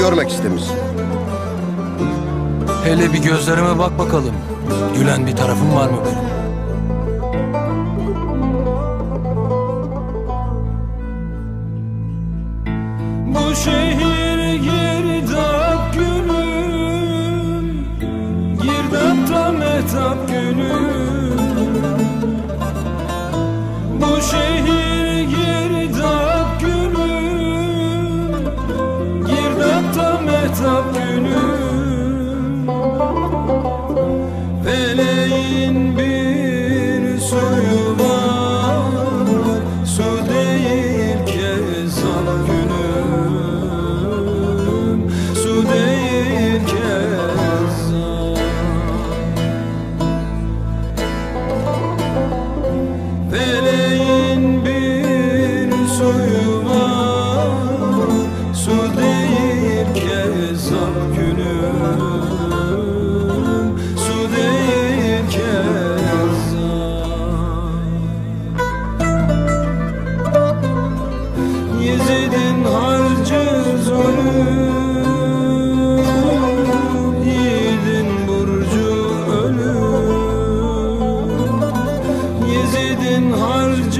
görmek istemiş. Hele bir gözlerime bak bakalım. Gülen bir tarafım var mı benim? Bu şehir girdap günüm Girdapta metap günüm Bu şehir gönlüm su değil kezzan Yezid'in harcı zulüm harcı